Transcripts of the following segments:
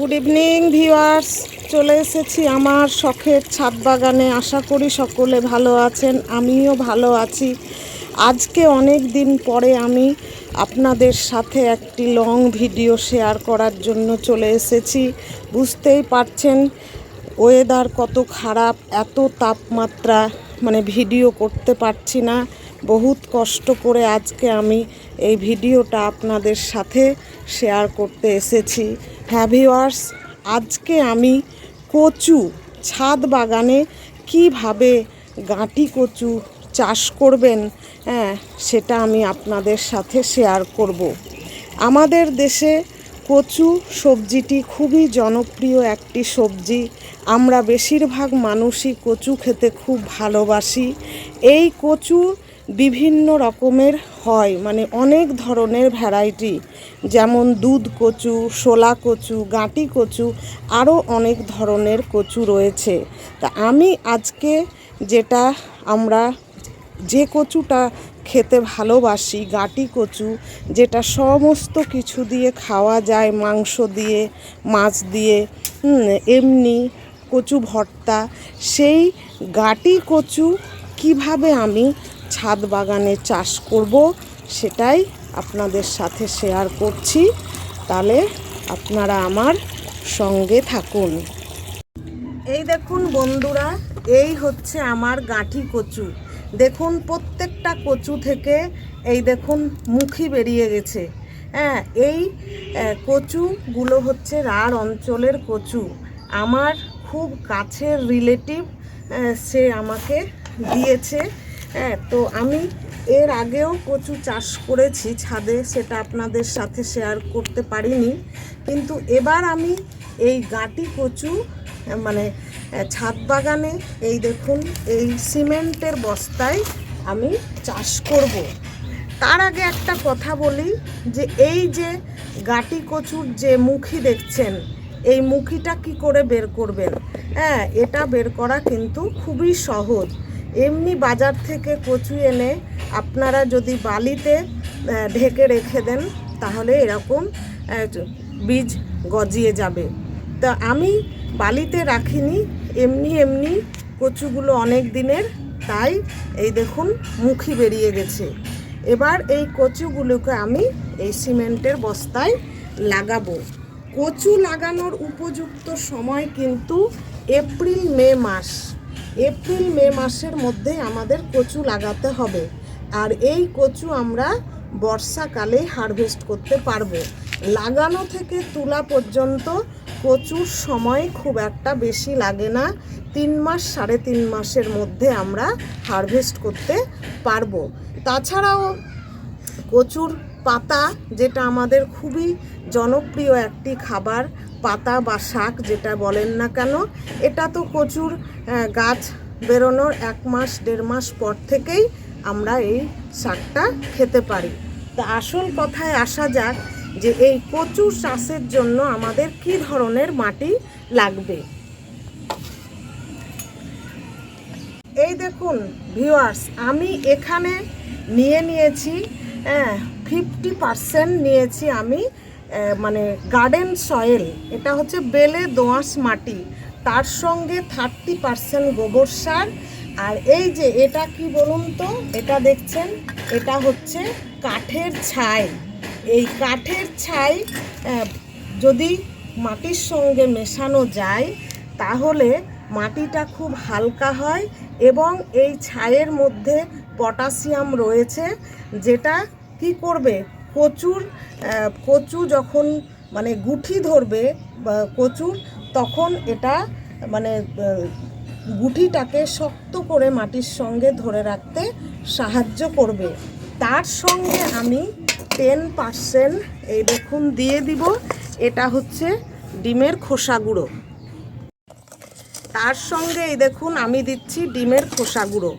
Good evening viewers চলে এসেছি আমার শখের ছাদ বাগানে। আশা করি সকলে ভালো আছেন, আমিও ভালো আছি। আজকে অনেক দিন পরে আমি আপনাদের সাথে একটি লং ভিডিও শেয়ার করার জন্য চলে এসেছি। বুঝতেই পারছেন ওয়েদার কত খারাপ, এত তাপমাত্রা মানে ভিডিও করতে পারছি না। বহুত কষ্ট করে আজকে আমি এই ভিডিওটা আপনাদের সাথে শেয়ার করতে এসেছি। হ্যাঁ ভিওয়ার্স আজকে আমি কচু, ছাদ বাগানে কীভাবে গাঁটি কচু চাষ করবেন হ্যাঁ সেটা আমি আপনাদের সাথে শেয়ার করব। আমাদের দেশে কচু সবজিটি খুবই জনপ্রিয় একটি সবজি। আমরা বেশিরভাগ মানুষই কচু খেতে খুব ভালোবাসি। এই কচু বিভিন্ন রকমের হয় মানে অনেক ধরনের ভ্যারাইটি যেমন দুধ কচু, শোলা কচু, গাঁটি কচু, আরও অনেক ধরনের কচু রয়েছে। তা আমি আজকে যেটা আমরা যে কচুটা খেতে ভালোবাসি, গাটি কচু, যেটা সমস্ত কিছু দিয়ে খাওয়া যায়, মাংস দিয়ে, মাছ দিয়ে এমনি কচু ভর্তা, সেই গাঁটি কচু কীভাবে আমি ছাদ বাগানে চাষ করব, সেটাই আপনাদের সাথে শেয়ার করছি। তাহলে আপনারা আমার সঙ্গে থাকুন। এই দেখুন বন্ধুরা, এই হচ্ছে আমার গাঁঠি কচু। দেখুন প্রত্যেকটা কচু থেকে এই দেখুন মুখি বেরিয়ে গেছে। হ্যাঁ এই কচুগুলো হচ্ছে রাঢ় অঞ্চলের কচু। আমার খুব কাছের রিলেটিভ সে আমাকে দিয়েছে। হ্যাঁ তো আমি এর আগেও কচু চাষ করেছি ছাদে, সেটা আপনাদের সাথে শেয়ার করতে পারিনি। কিন্তু এবার আমি এই গাটি কচু মানে ছাদ বাগানে এই দেখুন, এই সিমেন্টের বস্তায় আমি চাষ করব। তার আগে একটা কথা বলি, যে এই যে গাটি কচুর যে মুখি দেখছেন, এই মুখিটা কি করে বের করবেন? হ্যাঁ এটা বের করা কিন্তু খুবই সহজ। এমনি বাজার থেকে কচু এনে আপনারা যদি বালিতে ঢেকে রেখে দেন, তাহলে এরকম বীজ গজিয়ে যাবে। তা আমি বালিতে রাখিনি, এমনি এমনি কচুগুলো অনেক দিনের, তাই এই দেখুন মুখি বেরিয়ে গেছে। এবার এই কচুগুলোকে আমি এই সিমেন্টের বস্তায় লাগাবো। কচু লাগানোর উপযুক্ত সময় কিন্তু এপ্রিল মে মাস। এপ্রিল, মে মাসের মধ্যে আমাদের কচু লাগাতে হবে। আর এই কচু আমরা বর্ষাকালে হারভেস্ট করতে পারব। লাগানো থেকে তোলা পর্যন্ত কচুর সময় খুব একটা বেশি লাগে না। তিন মাস, সাড়ে তিন মাসের মধ্যে আমরা হারভেস্ট করতে পারব। তাছাড়াও কচুর পাতা, যেটা আমাদের খুবই জনপ্রিয় একটি খাবার, পাতা বা শাক যেটা বলেন না কেন। এটা তো কচুর গাছ বেরোনোর এক মাস, দেড় মাস পর থেকেই আমরা এই শাকটা খেতে পারি। তা আসল কথায় আসা যাক যে এই কচু চাষের জন্য আমাদের কি ধরনের মাটি লাগবে। এই দেখুন ভিউয়ার্স আমি এখানে নিয়ে নিয়েছি ফিফটি পারসেন্ট নিয়েছি আমি মানে গার্ডেন সয়েল। এটা হচ্ছে বেলে দোআঁশ মাটি। তার সঙ্গে থার্টি পারসেন্ট গোবর সার। আর এই যে এটা কি বলুন তো? এটা দেখছেন? এটা হচ্ছে কাঠের ছাই। এই কাঠের ছাই যদি মাটির সঙ্গে মেশানো যায়, তাহলে মাটিটা খুব হালকা হয় এবং এই ছাইয়ের মধ্যে পটাশিয়াম রয়েছে, যেটা কি করবে? কচুর কচু যখন মানে গুঠি ধরবে কচুর, তখন এটা মানে গুঠিটাকে শক্ত করে মাটির সঙ্গে ধরে রাখতে সাহায্য করবে। তার সঙ্গে আমি টেন পার্সেন্ট এই দেখুন দিয়ে দিব। এটা হচ্ছে ডিমের খোসা গুঁড়ো। তার সঙ্গে এই দেখুন আমি দিচ্ছি ডিমের খোসা গুঁড়ো।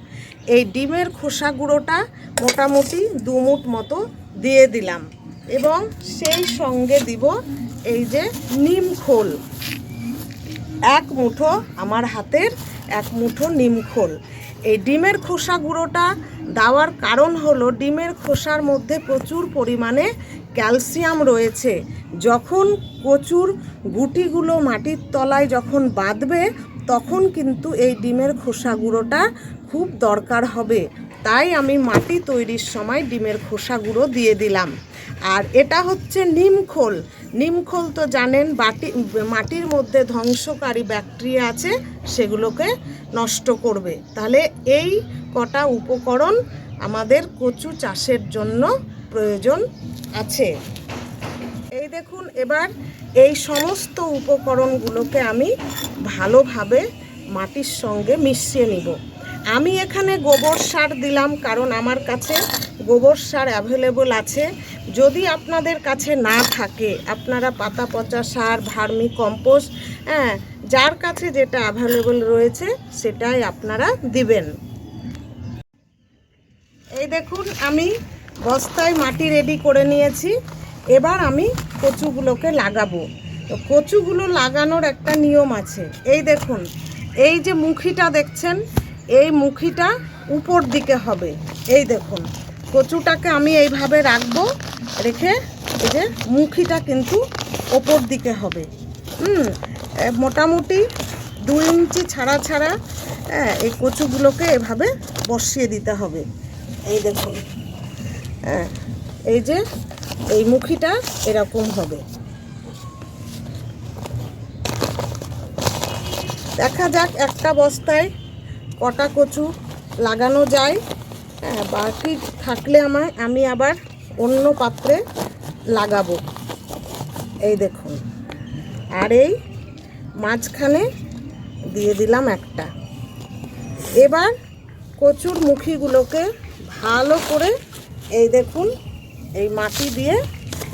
এই ডিমের খোসা গুঁড়োটা মোটামুটি দু মুঠ মতো দিয়ে দিলাম এবং সেই সঙ্গে দিব এই যে নিম খোল। এক মুঠো আমার হাতের, এক মুঠো নিমখোল এই ডিমের খোসা গুঁড়োটা দেওয়ার কারণ হলো ডিমের খোসার মধ্যে প্রচুর পরিমাণে ক্যালসিয়াম রয়েছে। যখন কচুর গুটিগুলো মাটির তলায় যখন বাঁধবে তখন কিন্তু এই ডিমের খোসা গুঁড়োটা খুব দরকার হবে। তাই আমি মাটি তৈরির সময় ডিমের খোসা গুঁড়ো দিয়ে দিলাম। আর এটা হচ্ছে নিমখোল নিমখোল তো জানেন, বাটি, মাটির মধ্যে ধ্বংসকারী ব্যাকটেরিয়া আছে, সেগুলোকে নষ্ট করবে। তাহলে এই কটা উপকরণ আমাদের কচু চাষের জন্য প্রয়োজন আছে। এই দেখুন, এবার এই সমস্ত উপকরণগুলোকে আমি ভালোভাবে মাটির সঙ্গে মিশিয়ে নিব। আমি এখানে গোবর সার দিলাম কারণ আমার কাছে গোবর সার অ্যাভেলেবল আছে। যদি আপনাদের কাছে না থাকে, আপনারা পাতা পচা সার, ভার্মি কম্পোস্ট হ্যাঁ যার কাছে যেটা অ্যাভেলেবল রয়েছে সেটাই আপনারা দিবেন। এই দেখুন, আমি বস্তায় মাটি রেডি করে নিয়েছি। এবার আমি কচুগুলোকে লাগাবো। তো কচুগুলো লাগানোর একটা নিয়ম আছে। এই দেখুন, এই যে মুখিটা দেখছেন, এই মুখিটা উপর দিকে হবে। এই দেখুন, কচুটাকে আমি এইভাবে রাখব, রেখে এই যে মুখিটা কিন্তু ওপর দিকে হবে। হুম মোটামুটি দু ইঞ্চি ছাড়া ছাড়া হ্যাঁ এই কচুগুলোকে এভাবে বসিয়ে দিতে হবে। এই দেখুন হ্যাঁ এই যে এই মুখিটা এরকম হবে। দেখা যাক একটা বস্তায় কটা কচু লাগানো যায়। হ্যাঁ বাকি থাকলে আমার, আমি আবার অন্য পাত্রে লাগাবো। এই দেখুন। আর এই মাঝখানে দিয়ে দিলাম একটা। এবার কচুর মুখিগুলোকে ভালো করে এই দেখুন এই মাটি দিয়ে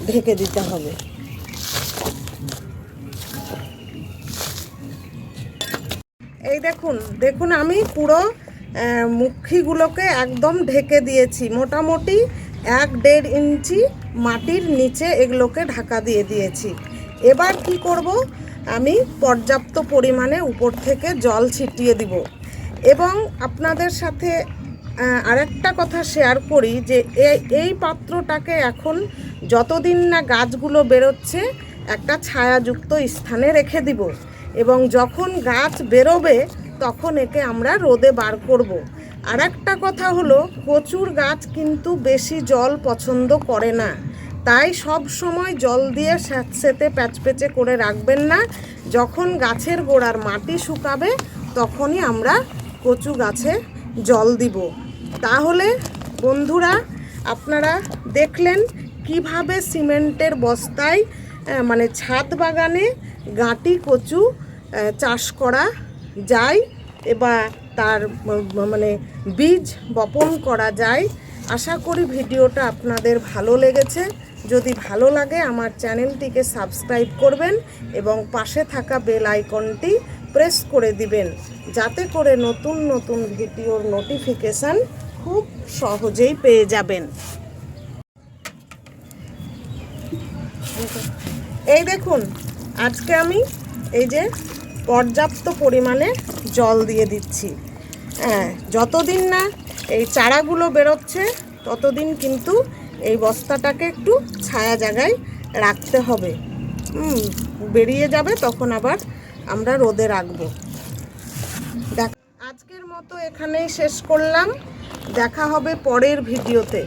ঢেকে দিতে হবে। এই দেখুন দেখুন আমি পুরো মুখিগুলোকে একদম ঢেকে দিয়েছি। মোটামুটি এক দেড় ইঞ্চি মাটির নিচে এগুলোকে ঢাকা দিয়ে দিয়েছি। এবার কি করব? আমি পর্যাপ্ত পরিমাণে উপর থেকে জল ছিটিয়ে দিব। এবং আপনাদের সাথে আহ, আরেকটা কথা শেয়ার করি যে এই এই পাত্রটাকে এখন যতদিন না গাছগুলো বেরোচ্ছে একটা ছায়াযুক্ত স্থানে রেখে দিব। এবং যখন গাছ বেরোবে তখন একে আমরা রোদে বার করব। আর একটা কথা হলো কচুর গাছ কিন্তু বেশি জল পছন্দ করে না। তাই সব সময় জল দিয়ে স্যাঁতসেতে প্যাচপেচে করে রাখবেন না। যখন গাছের গোড়ার মাটি শুকাবে তখনই আমরা কচু গাছে জল দিব। তাহলে বন্ধুরা, আপনারা দেখলেন কীভাবে সিমেন্টের বস্তায় মানে ছাদ বাগানে গাঁটি কচু চাষ করা যায় এবার তার মানে বীজ বপন করা যায়। আশা করি ভিডিওটা আপনাদের ভালো লেগেছে। যদি ভালো লাগে, আমার চ্যানেলটিকে সাবস্ক্রাইব করবেন এবং পাশে থাকা বেল আইকনটি প্রেস করে দিবেন, যাতে করে নতুন নতুন ভিডিওর নোটিফিকেশান খুব সহজেই পেয়ে যাবেন। এই দেখুন, আজকে আমি এই যে পর্যাপ্ত পরিমাণে জল দিয়ে দিচ্ছি। হ্যাঁ যতদিন না এই চারাগুলো বেরোচ্ছে, ততদিন কিন্তু এই বস্তাটাকে একটু ছায়া জায়গায় রাখতে হবে। বেরিয়ে যাবে, তখন আবার আমরা রোদে রাখব। দেখ আজকের মতো এখানেই শেষ করলাম। দেখা হবে পরের ভিডিওতে।